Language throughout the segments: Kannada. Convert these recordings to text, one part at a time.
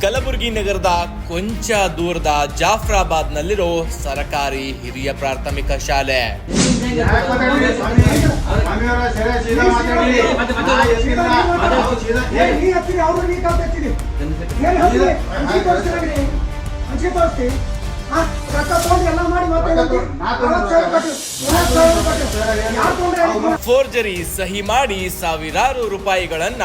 ಕಲಬುರಗಿ ನಗರದ ಕೊಂಚ ದೂರದ ಜಾಫ್ರಾಬಾದ್ ನಲ್ಲಿರೋ ಸರ್ಕಾರಿ ಹಿರಿಯ ಪ್ರಾಥಮಿಕ ಶಾಲೆ. ಮಾಡಿ ಫೋರ್ಜರಿ ಸಹಿ ಮಾಡಿ ಸಾವಿರಾರು ರೂಪಾಯಿಗಳನ್ನ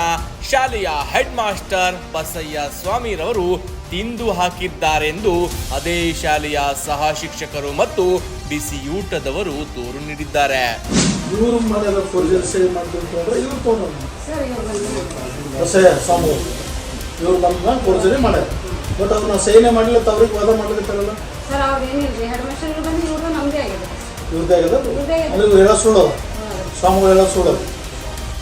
ಶಾಲೆಯ ಹೆಡ್ ಮಾಸ್ಟರ್ ಬಸಯ್ಯ ಸ್ವಾಮಿರವರು ತಿಂದು ಹಾಕಿದ್ದಾರೆಂದು ಅದೇ ಶಾಲೆಯ ಸಹ ಶಿಕ್ಷಕರು ಮತ್ತು ಬಿಸಿಯೂಟದವರು ದೂರು ನೀಡಿದ್ದಾರೆ. ಇವರು ಮನೆಯಲ್ಲ ಫೋರ್ಜರಿ ಸೇವ್ ಮಾಡ್ಬೇಕು ಅಂದ್ರೆ ಇವ್ರು ತೊಗೊಂಡು ಸರಿ ಇವ್ರು ಬಂದ್ರು. ಹೊಸ ಸ್ವಾಮಿ ಇವ್ರು ಬಂದ ಫೋರ್ಜರಿ ಮಾಡ್ಯಾರ. ಬಟ್ ಅವ್ರನ್ನ ಸೈನೆ ಮಾಡಲಿಲ್ಲ ಅವ್ರಿಗೆ ವಾದ ಸರ್ ಅವ್ರು ಏನಿಲ್ರಿ? ಹೆಡ್ ಮಾಸ್ಟರ್ ಬಂದು ಇವ್ರದ್ದು ನಮ್ಮದೇ ಆಗಿದೆ. ಇವ್ರದ್ದೇ ಆಗದ? ಇವ್ರದ್ದೇ ಆಗಿದೆ. ಅಂದ್ರೆ ಇವ್ರು ಹೇಳೋ ಸುಳ್ಳೋದು. ಸ್ವಾಮಿಗಳು ಹೇಳೋ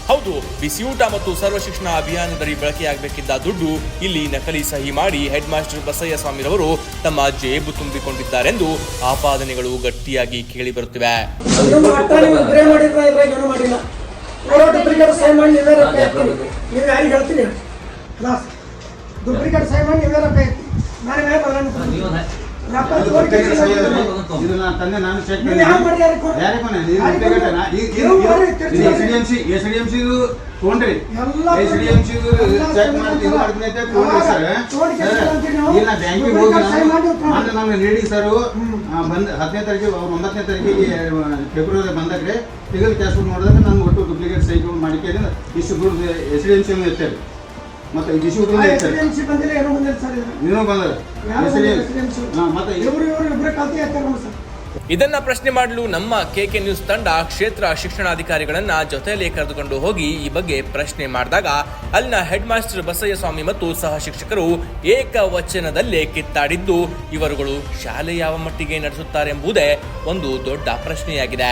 ಹೌದು ಬಿಸಿಯೂಟ ಮತ್ತು ಸರ್ವ ಶಿಕ್ಷಣ ಅಭಿಯಾನದಡಿ ಬಳಕೆಯಾಗಬೇಕಿದ್ದ ದುಡ್ಡು ಇಲ್ಲಿ ನಕಲಿ ಸಹಿ ಮಾಡಿ ಹೆಡ್ ಮಾಸ್ಟರ್ ಬಸಯ್ಯ ಸ್ವಾಮಿರವರು ತಮ್ಮ ಜೇಬು ತುಂಬಿಕೊಂಡಿದ್ದಾರೆಂದು ಆಪಾದನೆಗಳು ಗಟ್ಟಿಯಾಗಿ ಕೇಳಿ ಬರುತ್ತಿವೆ. ಡೂಪ್ಲಿಕೇಟ್ ಇದು ನಾನು ತಂದೆ. ನಾನು ಚೆಕ್ ಇದು ತೊಗೊಂಡ್ರಿ. ಎಲ್ಲ ಚೆಕ್ ಮಾಡಿ ಇದು ತೊಗೊಂಡ್ರಿ. ಸರ್. ಇಲ್ಲ ಬ್ಯಾಂಕಿಗೆ ಹೋಗಿ ನಾನು ಲೇಡಿ ಸರ್ ಬಂದ್ ಹತ್ತನೇ ತಾರೀಕಿಗೆ ಅವ್ರು ಒಂಬತ್ತನೇ ತಾರೀಕಿಗೆ ಫೆಬ್ರವರಿ ಬಂದಾಗ್ರೆ ತೆಗೆದು ಕ್ಯಾಶ್ ಬುಕ್ ಮಾಡಿದಾಗ ನಾನು ಒಟ್ಟು ಡೂಪ್ಲಿಕೇಟ್ ಸೈಟ್ ಮಾಡಿಕೆ ಇಷ್ಟು ದುಡ್ಡು ಎಸ್ ಡಿ ಎಂ ಸಿ ಇರ್ತೇವೆ ಮತ್ತೆ ಬಂದಿಲ್ಲ ಏನೂ ಬಂದಿಲ್ಲ ಸರ್ ಬಂದಿಲ್ಲ ಮತ್ತೆ ಇವರು ಇವರು ಇಬ್ರೇ ಕಲ್ತಿ ಹಾಕ್ತಾರೆ ನೋಡಿ ಸರ್? ಇದನ್ನ ಪ್ರಶ್ನೆ ಮಾಡಲು ನಮ್ಮ ಕೆಕೆ ನ್ಯೂಸ್ ತಂಡ ಕ್ಷೇತ್ರ ಶಿಕ್ಷಣಾಧಿಕಾರಿಗಳನ್ನ ಜೊತೆಯಲ್ಲಿ ಕರೆದುಕೊಂಡು ಹೋಗಿ ಈ ಬಗ್ಗೆ ಪ್ರಶ್ನೆ ಮಾಡಿದಾಗ ಅಲ್ಲಿನ ಹೆಡ್ ಮಾಸ್ಟರ್ ಬಸಯ್ಯ ಸ್ವಾಮಿ ಮತ್ತು ಸಹ ಶಿಕ್ಷಕರು ಏಕವಚನದಲ್ಲೇ ಕಿತ್ತಾಡಿದ್ದು ಇವರುಗಳು ಶಾಲೆ ಯಾವ ಮಟ್ಟಿಗೆ ನಡೆಸುತ್ತಾರೆ ಎಂಬುದೇ ಒಂದು ದೊಡ್ಡ ಪ್ರಶ್ನೆಯಾಗಿದೆ.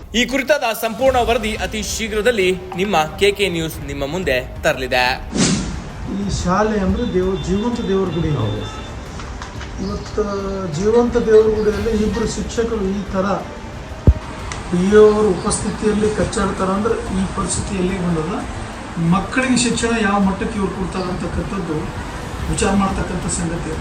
ಈ ಕುರಿತಾದ ಸಂಪೂರ್ಣ ವರದಿ ಅತಿ ಶೀಘ್ರದಲ್ಲಿ ನಿಮ್ಮ ಕೆಕೆ ನ್ಯೂಸ್ ನಿಮ್ಮ ಮುಂದೆ ತರಲಿದೆ. ಈ ಶಾಲೆ ಅಂದರೆ ದೇವ್ರ ಜೀವಂತ ದೇವರ ಗುಡಿ. ಇವತ್ತು ಜೀವಂತ ದೇವರ ಗುಡಿಯಲ್ಲಿ ಇಬ್ಬರು ಶಿಕ್ಷಕರು ಈ ಥರ ಪಿ ಅವರ ಉಪಸ್ಥಿತಿಯಲ್ಲಿ ಕಚ್ಚಾಡ್ತಾರೆ ಅಂದ್ರೆ ಈ ಪರಿಸ್ಥಿತಿಯಲ್ಲಿ ಬಂದದ? ಮಕ್ಕಳಿಗೆ ಶಿಕ್ಷಣ ಯಾವ ಮಟ್ಟಕ್ಕೆ ಇವ್ರು ಕೊಡ್ತಾರೆ ಅಂತಕ್ಕಂಥದ್ದು ವಿಚಾರ ಮಾಡ್ತಕ್ಕಂಥ ಸಂಗತಿ.